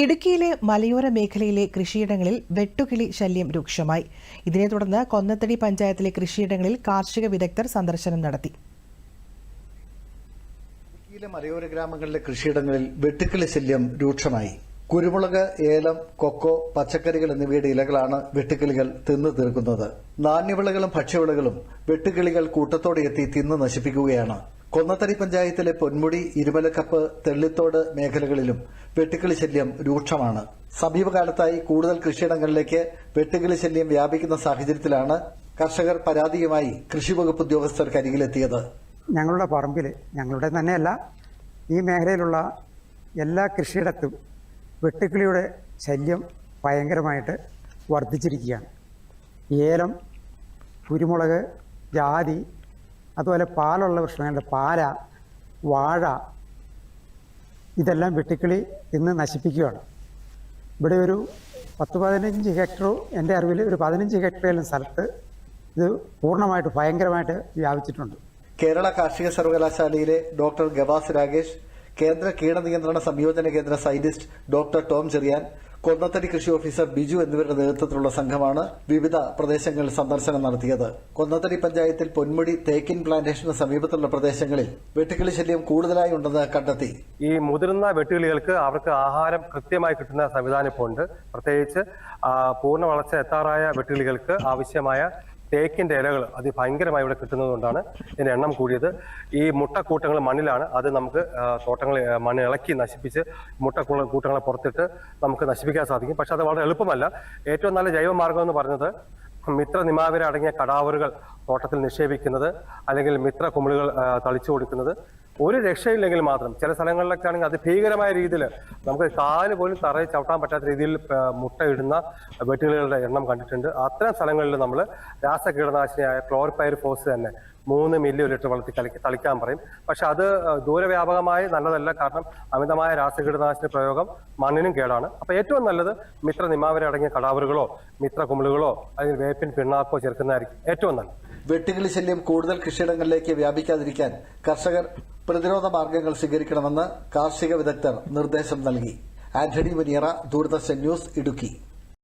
ഇടുക്കിയിലെ മലയോര മേഖലയിലെ കൃഷിയിടങ്ങളിൽ വെട്ടുകിളി ശല്യം രൂക്ഷമായി. ഇതിനെ തുടർന്ന് കൊന്നത്തടി പഞ്ചായത്തിലെ കൃഷിയിടങ്ങളിൽ കാർഷിക വിദഗ്ധർ സന്ദർശനം നടത്തി. ഇടുക്കിയിലെ മലയോര ഗ്രാമങ്ങളിലെ കൃഷിയിടങ്ങളിൽ വെട്ടുക്കിളി ശല്യം രൂക്ഷമായി. കുരുമുളക് ഏലം കൊക്കോ പച്ചക്കറികൾ എന്നിവയുടെ ഇലകളാണ് വെട്ടുക്കിളികൾ തിന്നു തീർക്കുന്നത്. നാണ്യവിളകളും ഭക്ഷ്യവിളകളും വെട്ടുകിളികൾ കൂട്ടത്തോടെ എത്തി തിന്ന് നശിപ്പിക്കുകയാണ്. കൊന്നത്തടി പഞ്ചായത്തിലെ പൊന്മുടി ഇരുമലക്കപ്പ് തെള്ളിത്തോട് മേഖലകളിലും വെട്ടുക്കിളി ശല്യം രൂക്ഷമാണ്. സമീപകാലത്തായി കൂടുതൽ കൃഷിയിടങ്ങളിലേക്ക് വെട്ടുകിളി ശല്യം വ്യാപിക്കുന്ന സാഹചര്യത്തിലാണ് കർഷകർ പരാതിയുമായി കൃഷിവകുപ്പ് ഉദ്യോഗസ്ഥർക്ക് അരികിലെത്തിയത്. ഞങ്ങളുടെ പറമ്പിൽ ഞങ്ങളുടെ തന്നെയല്ല ഈ മേഖലയിലുള്ള എല്ലാ കൃഷിയിടത്തും വെട്ടുക്കിളിയുടെ ശല്യം ഭയങ്കരമായിട്ട് വർദ്ധിച്ചിരിക്കുകയാണ്. ഏലം കുരുമുളക് ജാതി അതുപോലെ പാലുള്ള വൃക്ഷങ്ങളുടെ പാല വാഴ ഇതെല്ലാം വെട്ടിക്കിളി ഇന്ന് നശിപ്പിക്കുകയാണ്. ഇവിടെ ഒരു പത്ത് പതിനഞ്ച് ഹെക്ടർ എന്റെ അറിവിൽ ഒരു പതിനഞ്ച് ഹെക്ടറേലും സ്ഥലത്ത് ഇത് പൂർണമായിട്ട് ഭയങ്കരമായിട്ട് വ്യാപിച്ചിട്ടുണ്ട്. കേരള കാർഷിക സർവകലാശാലയിലെ ഡോക്ടർ ഗവാസ് രാഗേഷ് കേന്ദ്ര കീടനിയന്ത്രണ സംയോജന കേന്ദ്ര scientist doctor Tom Cherian Konnathady കൃഷി ഓഫീസർ ബിജു എന്നിവരുടെ നേതൃത്വത്തിലുള്ള സംഘമാണ് വിവിധ പ്രദേശങ്ങളിൽ സന്ദർശനം നടത്തിയത്. കൊന്നത്തടി പഞ്ചായത്തിൽ പൊന്മുടി തേക്കിൻ പ്ലാന്റേഷന് സമീപത്തുള്ള പ്രദേശങ്ങളിൽ വെട്ടുകിളി ശല്യം കൂടുതലായി ഉണ്ടെന്ന് കണ്ടെത്തി. ഈ മുതിർന്ന വെട്ടുകിളികൾക്ക് അവർക്ക് ആഹാരം കൃത്യമായി കിട്ടുന്ന സംവിധാനം ഇപ്പോൾ ഉണ്ട്. പ്രത്യേകിച്ച് പൂർണ വളർച്ച എത്താറായ വെട്ടുകിളികൾക്ക് ആവശ്യമായ തേക്കിന്റെ ഇലകൾ അതിഭയങ്കരമായി ഇവിടെ കിട്ടുന്നതുകൊണ്ടാണ് ഇതിന്റെ എണ്ണം കൂടിയത്. ഈ മുട്ടക്കൂട്ടങ്ങൾ മണ്ണിലാണ്. അത് നമുക്ക് തോട്ടങ്ങൾ മണ്ണ് ഇളക്കി നശിപ്പിച്ച് മുട്ടക്കൂട്ട കൂട്ടങ്ങളെ പുറത്തിട്ട് നമുക്ക് നശിപ്പിക്കാൻ സാധിക്കും. പക്ഷെ അത് വളരെ എളുപ്പമല്ല. ഏറ്റവും നല്ല ജൈവമാർഗം എന്ന് പറഞ്ഞത് മിത്ര നിമാവിര അടങ്ങിയ കടാവറുകൾ തോട്ടത്തിൽ നിക്ഷേപിക്കുന്നത് അല്ലെങ്കിൽ മിത്ര കുമിളുകൾ തളിച്ചു കൊടുക്കുന്നത്. ഒരു രക്ഷയില്ലെങ്കിൽ മാത്രം ചില സ്ഥലങ്ങളിലൊക്കെ ആണെങ്കിൽ അതിഭീകരമായ രീതിയിൽ നമുക്ക് കാൽ പോലും തറയിൽ ചവിട്ടാൻ പറ്റാത്ത രീതിയിൽ മുട്ടയിടുന്ന വെട്ടുകിളികളുടെ എണ്ണം കണ്ടിട്ടുണ്ട്. അത്തരം സ്ഥലങ്ങളിൽ നമ്മൾ രാസകീടനാശിനിയായ ക്ലോർപൈർ ഫോസ് തന്നെ മൂന്ന് മില്ലി ഒരു ലിറ്റർ വളർത്തി കളി തളിക്കാൻ പറയും. പക്ഷെ അത് ദൂരവ്യാപകമായി നല്ലതല്ല. കാരണം അമിതമായ രാസകീടനാശിനി പ്രയോഗം മണ്ണിനും കേടാണ്. അപ്പൊ ഏറ്റവും നല്ലത് മിത്ര നിമാവര അടങ്ങിയ കടാവറുകളോ മിത്ര കുമിളുകളോ അല്ലെങ്കിൽ വേപ്പിൻ പിണ്ണാക്കോ ചേർക്കുന്നതായിരിക്കും ഏറ്റവും നല്ലത്. വെട്ടുകിളി ശല്യം കൂടുതൽ കൃഷിയിടങ്ങളിലേക്ക് വ്യാപിക്കാതിരിക്കാൻ കർഷകർ പ്രതിരോധ മാർഗങ്ങൾ സ്വീകരിക്കണമെന്ന് കാർഷിക വിദഗ്ധർ നിർദ്ദേശം നൽകി. ആന്റണി മുനിയറ ദൂരദർശൻ ന്യൂസ് ഇടുക്കി.